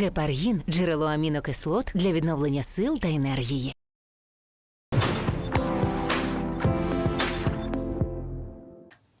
Гепаргін джерело амінокислот для відновлення сил та енергії.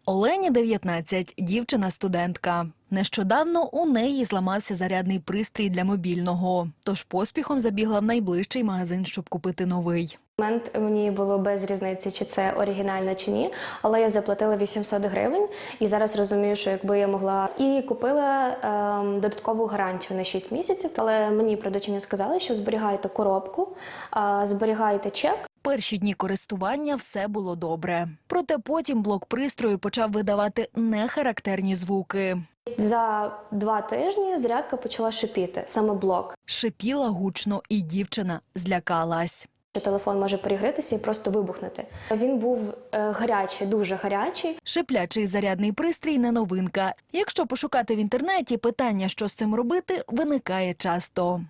Олені 19, дівчина-студентка. Нещодавно у неї зламався зарядний пристрій для мобільного, тож поспіхом забігла в найближчий магазин, щоб купити новий. Момент мені було без різниці, чи це оригінально чи ні. Але я заплатила 800 гривень і зараз розумію, що якби я могла і купила ем, додаткову гарантію на 6 місяців. Але мені продавчиня сказали, що зберігайте коробку, а, зберігайте чек. Перші дні користування все було добре. Проте потім блок пристрою почав видавати нехарактерні звуки. За два тижні зарядка почала шипіти, саме блок. Шипіла гучно, і дівчина злякалась. Що телефон може перегрітися і просто вибухнути. Він був е, гарячий, дуже гарячий. Шиплячий зарядний пристрій не новинка. Якщо пошукати в інтернеті, питання, що з цим робити, виникає часто.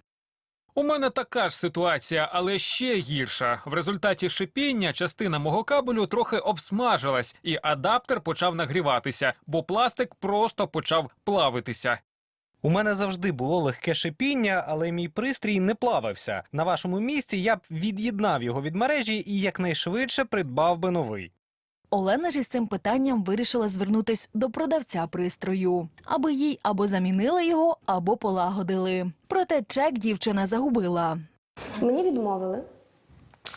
У мене така ж ситуація, але ще гірша. В результаті шипіння частина мого кабелю трохи обсмажилась, і адаптер почав нагріватися, бо пластик просто почав плавитися. У мене завжди було легке шипіння, але мій пристрій не плавився. На вашому місці я б від'єднав його від мережі і якнайшвидше придбав би новий. Олена ж із цим питанням вирішила звернутись до продавця пристрою, аби їй або замінили його, або полагодили. Проте чек дівчина загубила. Мені відмовили.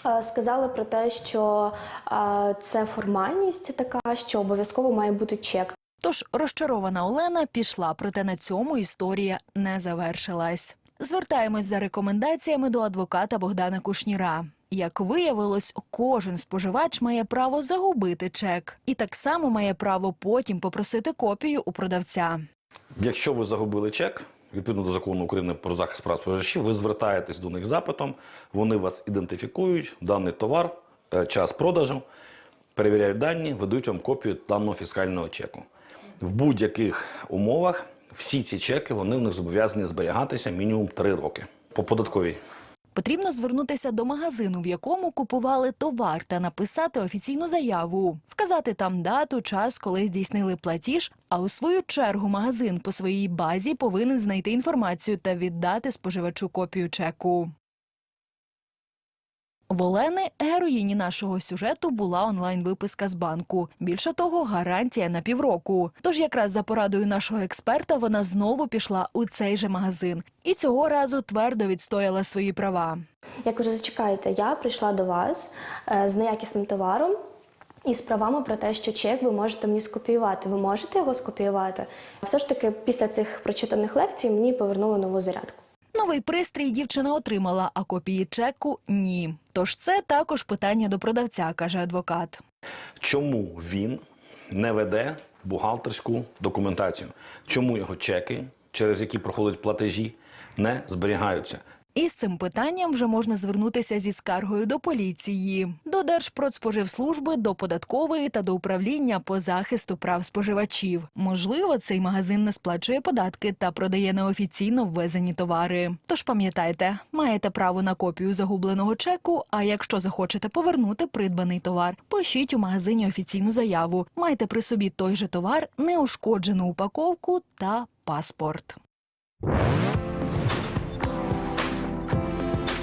Е, Сказали про те, що е, це формальність така, що обов'язково має бути чек. Тож розчарована Олена пішла, проте на цьому історія не завершилась. Звертаємось за рекомендаціями до адвоката Богдана Кушніра. Як виявилось, кожен споживач має право загубити чек і так само має право потім попросити копію у продавця. Якщо ви загубили чек, відповідно до закону України про захист прав споживачів, ви звертаєтесь до них запитом, вони вас ідентифікують, даний товар, е, час продажу, перевіряють дані, видають вам копію даного фіскального чеку. В будь-яких умовах всі ці чеки вони в них зобов'язані зберігатися мінімум 3 роки. По податковій Потрібно звернутися до магазину, в якому купували товар, та написати офіційну заяву, вказати там дату, час, коли здійснили платіж. А у свою чергу магазин по своїй базі повинен знайти інформацію та віддати споживачу копію чеку. В Олени, героїні нашого сюжету, була онлайн-виписка з банку. Більше того, гарантія на півроку. Тож якраз за порадою нашого експерта вона знову пішла у цей же магазин і цього разу твердо відстояла свої права. Я кажу, зачекайте, я прийшла до вас е, з неякісним товаром і з правами про те, що чек ви можете мені скопіювати. Ви можете його скопіювати. Все ж таки, після цих прочитаних лекцій мені повернули нову зарядку. Новий пристрій дівчина отримала, а копії чеку ні. Тож це також питання до продавця, каже адвокат. чому він не веде бухгалтерську документацію? Чому його чеки, через які проходять платежі, не зберігаються? І з цим питанням вже можна звернутися зі скаргою до поліції, до Держпродспоживслужби, до податкової та до управління по захисту прав споживачів. Можливо, цей магазин не сплачує податки та продає неофіційно ввезені товари. Тож пам'ятайте, маєте право на копію загубленого чеку. А якщо захочете повернути придбаний товар, пишіть у магазині офіційну заяву. Майте при собі той же товар, неушкоджену упаковку та паспорт.